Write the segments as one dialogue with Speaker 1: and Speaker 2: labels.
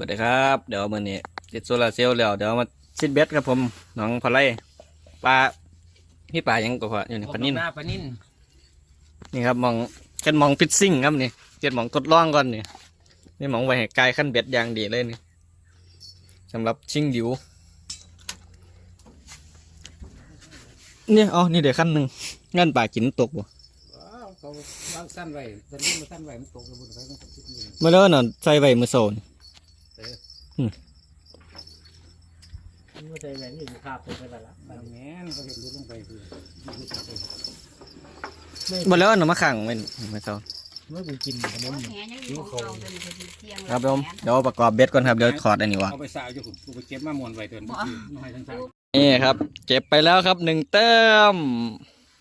Speaker 1: สวัสดีครับ เดี๋ยวมื่อนี้ติดโซลาร์เซลล์แล้วเดี๋ยวมาซิดเบ็ดครับผมน้องพอไลปลาพี่ปลายังก็พออยู่นี่ปลานิ่น
Speaker 2: หน้าปลานิ่น
Speaker 1: นี่ครับมองแค่มองฟิตซิ่งครับนี่เจ็ดมองทดลองก่อนนี่นี่มองไว้ให้ไกลขั้นเบ็ดอย่างดีเลยนี่สำหรับชิงดิวนี่อ๋อนี่เดี๋ยวขั้นหนึ่งงั้นปลากินตกบ่
Speaker 2: ว้าวเขาวางสั้นไว้ปลานิ่นมาสั้นไว้มันตกระเบุนไปมันตกทิศนี้
Speaker 1: เมื่อเลิกน่ะใส่ไว้มือโซน
Speaker 3: ไม่ใช่แหวนอยู่คาบไปไปละ
Speaker 2: บางแง่นเขาเห็นรุดลงไปคือรุดลงไป
Speaker 1: เมื่อเลิกน่ะมาขังไว้มือโซน
Speaker 3: เมื่อกูกินขนม
Speaker 4: แหยังอยู่ของเราจนถึงเที่ยง
Speaker 1: ครับผมเดี๋ยวประกอบเบ็ดก่อนครับเดี๋ยวถอดอันนี้วะ
Speaker 2: เอาไปสาวอยู่ผมกูไปเก็บมามวนไว้เตือนน้อยทั้งสาม
Speaker 1: นี่ครับ เก็บไปแล้วครับหนึ่งเติม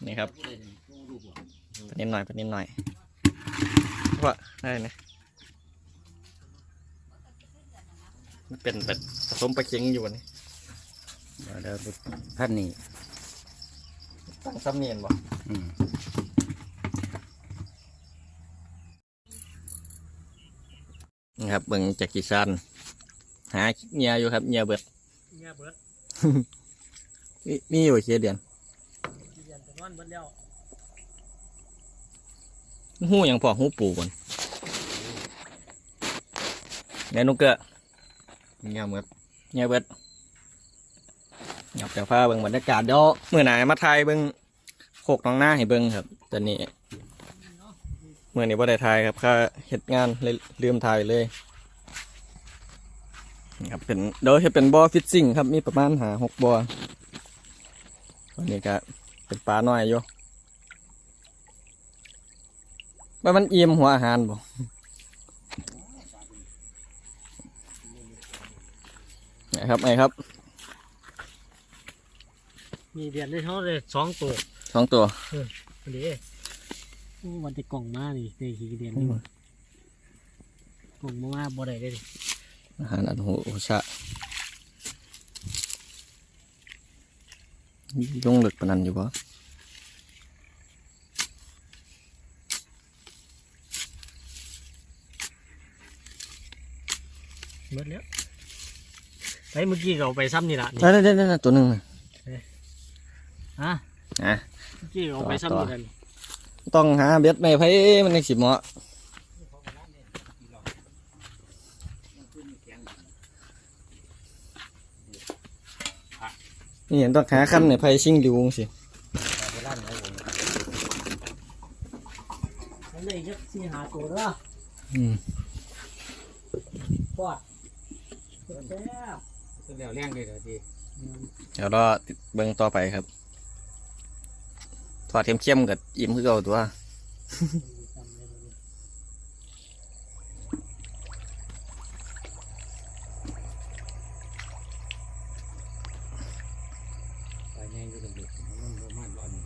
Speaker 1: นี่ครับไปนิดหน่อยไปนิดหน่อยว่าได้นะ มันเป็นแบบผสมปลาเค็งอยู่วะนี่
Speaker 2: เดี๋ยวเดี๋ยวท่านนี่
Speaker 1: ตั้งซ้ำเนียนบ่
Speaker 2: อืม
Speaker 1: นี่ครับเบิ่งจากกีซันหาเงียอยู่ครับเงียเบิด
Speaker 3: เนี่ยเบิร์ด
Speaker 1: มีมีอยู่เคียเดือน
Speaker 3: เรียนแต่นอนเบิร์ดแล้ว
Speaker 1: หูอย่างพอหูปูก่อนเดี๋ยวนุกเกอร์
Speaker 2: เงี้ยเหมือน
Speaker 1: เงียเบิดอยากจะพาเบิ่งบรรยากาศเดี๋ยวเมื่อไหนมาถ่ายเบิ่งโคกน้องหน้าให้เบิ่งครับตอนนี้เมื่อนี้ว่าได้ถ่ายครับค่าเฮ็ดงานเลยลืมถ่ายเลยนะครับเป็นเดี๋ยวจะเป็นบ่อฟิตซิ่งครับมีประมาณหาหกบ่อวันนี้ก็เป็นปลาน้อยอยู่ว่ามันเอี่ยมหัวอาหารบ่ นะครับไงครับ
Speaker 3: มีเรียนได้เท่าเลยสองตัว
Speaker 1: สองตัว
Speaker 3: พอดีโอ้วันที่กล่องมานี่ในขี่เรียนนี่หว่กล่องมาบ่ได้เลยดิ
Speaker 1: อาหารอันโหชะยงเหลึกปานนันอยู่ปะ
Speaker 3: เบิร์ดแล้ว ไปเมื่อกี้ก็เอาไปซ้ำนี่ละนี่
Speaker 1: ได้ได้ได้ได้ตัวหนึ่งน่ะ
Speaker 3: ฮะ
Speaker 1: อะ
Speaker 3: เมื่อกี้ก็เอาไปซ้ำนี่กัน
Speaker 1: ต้องหาเบ็ดไม่ไผมันในสิเหมาะนี่เห็นต้องหาขั้นในไผชิงดิวสิ
Speaker 2: ไปร้านเขาผม
Speaker 3: อันนี้ยักสี่หาตัวเด้อ
Speaker 1: อืม
Speaker 3: ปอดแซ่บ
Speaker 2: ก็ แล้วแรงเลยเดี๋ยวที
Speaker 1: เดี๋ยวรอเบิ่งต่อไปครับทอดเทียมเข้มๆกับอิ่มคือเก่าตัว
Speaker 2: ไปแง่อยู่กับเด็กมันประมาณร้อยหนึ่ง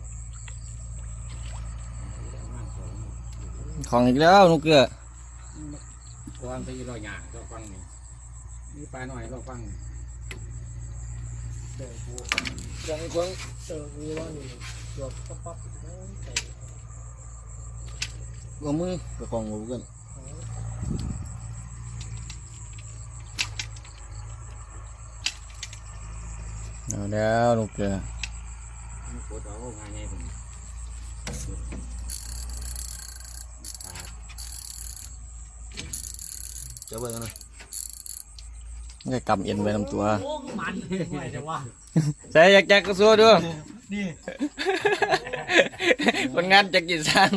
Speaker 2: ประมาณสอง
Speaker 1: ของอีกแล้วนุกเกลือ
Speaker 2: กวางไปยี่ร้อยหยาก็ฟังนี่นี่ปลาหน่อยก็ฟัง
Speaker 3: เจอกู
Speaker 1: ยังกวาง
Speaker 3: เจอกูว่านี่ตัวป๊อปป๊อปโอ้ยใส่
Speaker 1: กวางมือกับของหูกั นเอาแล้วนุกเกลือ
Speaker 2: มันปวดเอางานไงผม
Speaker 1: เจ้าเบิ่งนะมันก็กำเอ็นไว้ลำตัว
Speaker 3: โอ้มันไม่แต่ว่า
Speaker 1: ใส่อยากแจกกระซัวด้วยคนงานจะกินซ่าน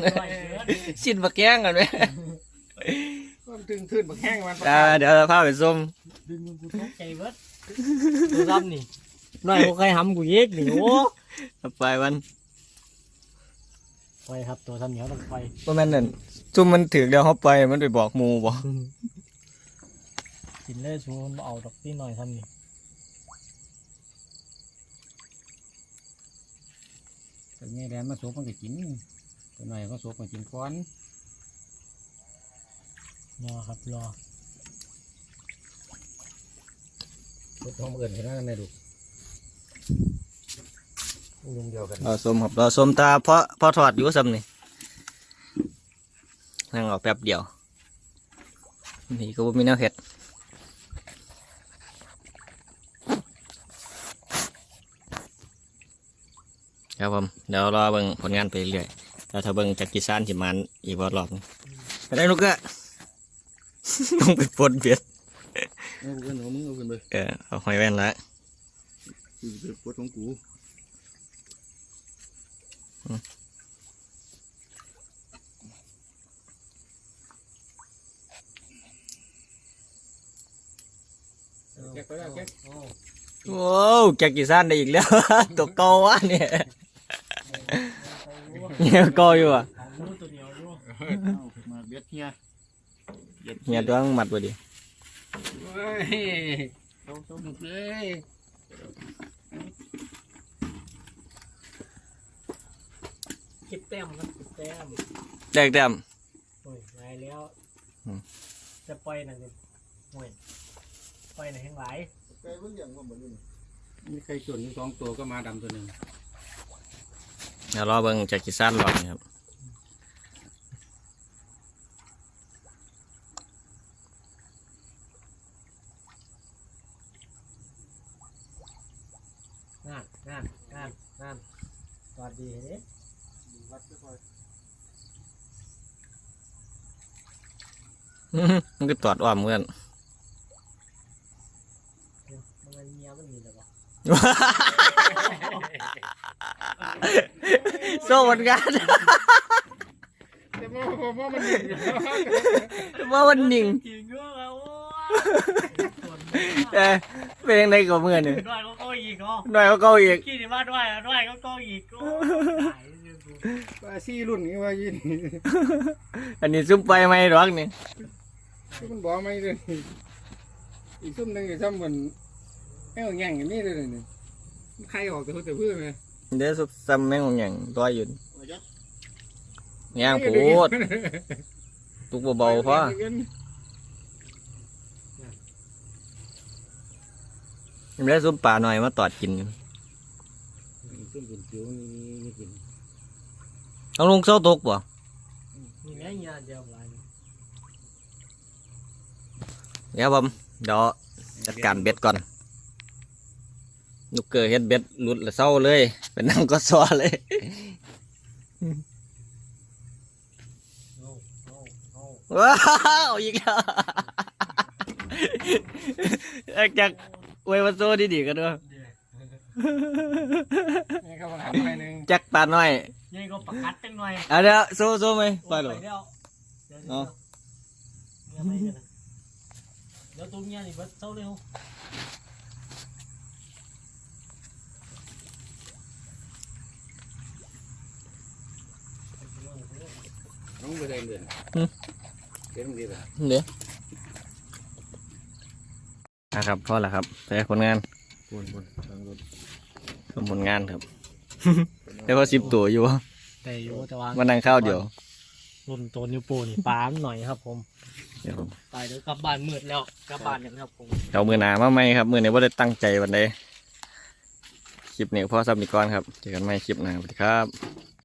Speaker 1: สิ้นบักแก้งกันไหม
Speaker 2: มันตึงขึ้นบักแห้งมัน
Speaker 1: อ่าเดี๋ยวเราพาไปส้ม
Speaker 3: ดึงมึงกูตกใจเบิดดูซ้ำนี่หน่อยกูใครทำกูเยกนี่โอ้
Speaker 1: เอาไปวัน
Speaker 3: ไปครับตัวทำเหนียวต้องไป
Speaker 1: ว่าแม่นนั่นซุ่มมันถือเดี๋ยวเขาไปมันไปบอกหมูบอก
Speaker 3: กินเลยชูมันบ่เอาดอกที่หน่อยทำนี่
Speaker 2: แต่ไงแดนมาสูบมันก็กินตัวหน่อยก็สูบมันกินก้อน
Speaker 3: รอครับรอ
Speaker 2: สูบท้องเอื่นแค่นั้นไม่ดูยุงเดียวกัน
Speaker 1: เราส้มครับเราส้มตาเพราะเพราะถอดอยู่ซ้ำนี่นั่งเอาแป๊บเดียว นี่ก็บ่มีแนวเห็ด ครับผมเดี๋ยวรอเบิ่งผลงานไปเรื่อยแล้วถ้าเบิ่งจากกิซานสิมันอีกรอบหนึงไปได้ลูกอะต้องไปปลดเบียด
Speaker 5: เอาเพื่อนเอามึงเอาเพื่อนไป
Speaker 1: เออเอาหอยแว่นละ
Speaker 5: กูจะปวดของกู
Speaker 2: แกะไปแล้วแกะ
Speaker 3: โอ้
Speaker 1: โว้วจากกิซานได้อีกแล้ว ตัวเกาวะเนี่ยเนี่ ยเกาอยู่อะ
Speaker 3: ตัวเดียวอยู่
Speaker 5: มาเบียดเฮียเบียด
Speaker 1: เฮียตัวมัดบ่ดี
Speaker 2: เฮ้ยต้องต้องหมดเลย
Speaker 3: เก็บแต้มครับเก็บแต้ม
Speaker 1: แดกแต้ม
Speaker 3: โอ้ยหลายแล้วจะปล่อยนั่นเลยโอ้ยปล่อยไหนแห้งหลาย
Speaker 5: ไก่เพิ่งอย่างว่าเหมือนน
Speaker 2: มีใครส่วนอยู่สองตัวก็มาดำตัวหนึ่ง
Speaker 1: เดี๋ยวรอเบิ่งจากกิซานรอบนี้ครับ
Speaker 3: งานงานงานงานสวัสดีเด้
Speaker 5: วัดก็คอย
Speaker 1: อื้อหือมันก็ตอดอ้อมเหมือน
Speaker 3: มันเมียมันมีแต่ว่า
Speaker 1: โซ่เหมือนกัน
Speaker 2: แต่ว่าว่ามัน
Speaker 1: ว่ามันหนิ่ง
Speaker 3: จริงก็แล้ว
Speaker 1: เอ้ยเป็นยังไงกับเมื่อนี่
Speaker 3: ด้วยก็ก็อีกเนาะ
Speaker 1: หน่อยก็เกาอีก
Speaker 3: ขี้ที่บ้านด้วยอะด้วยก็ก็อีกก็ตายเลยกู
Speaker 2: ว่าซี่รุ่นนี้ว่ายิน
Speaker 1: อันนี้ซุ่มไปไหมหรอกนี่
Speaker 2: ที่มันบอกไม่เลยอีกซุ่มหนึ่งอีกซ้ำเหมือน แม่งแง่งอย่างนี้เลยนี่ใครออกแต่แต่เพื่อนไหม
Speaker 1: เดี๋ยวซุปซ้ำแม่งของอย่างร้อยอยู่
Speaker 5: มายัด
Speaker 1: ย่างโพดตุกเบาๆพอยังได้ซุปปลาหน่อยมาตอดกินอยู่
Speaker 2: ซุ่มกินจิ๋วนี่นี่กิน
Speaker 1: เอาลงเสาตกบ่
Speaker 3: นี่แม่เมียเดียวหลาย
Speaker 1: เดี๋ยวผมเดี๋ยวจัดการเบ็ดก่อน ลูกเกอร์เฮ็ดเบ็ดหลุดแล้วเศร้าเลย เป็นนั่งก็ซอเลยว้าวอีกแล้วจากอวยมาโซ่ดีๆกันด้วย
Speaker 2: จามาหาหน่อยหนึ่ง
Speaker 1: จักปลาน้อย
Speaker 3: นี่ก็ประกัดจังหน่อย
Speaker 1: เอาเดี๋ยวโซ่โซ่ไหมไปหรอ
Speaker 3: เดี๋ยวเดี๋ยว
Speaker 1: เอา
Speaker 3: เดี๋ยวเดี๋ยวตุ้มเงี้ยนี่เบิดเท่าเร็ว
Speaker 2: น้องไปเดินเดินเดินดีเลย
Speaker 1: เดี๋ยวนะครับพอแล้วครับแต่ผลงาน
Speaker 5: บนบนทางรถ
Speaker 1: ชมผลงานครับแต่ว่าสิบตัวอยู่
Speaker 3: แต่อยู่แต่ว่า
Speaker 1: มานั่งข้าวเดียว
Speaker 3: รุ่นตัวนิ้วโป้นี่ปามหน่อยครับผม
Speaker 1: เดี๋ยวผม
Speaker 3: ไปเดี๋ยวกลับบ้านมืดแล้วกลับบ้านกันครับผม
Speaker 1: เอามือหนามาไหมครับมือนี้ว่าได้ตั้งใจวันใดคลิปนี้พอสับนิกรครับเจอกันใหม่คลิปหน้าสวัสดีครับ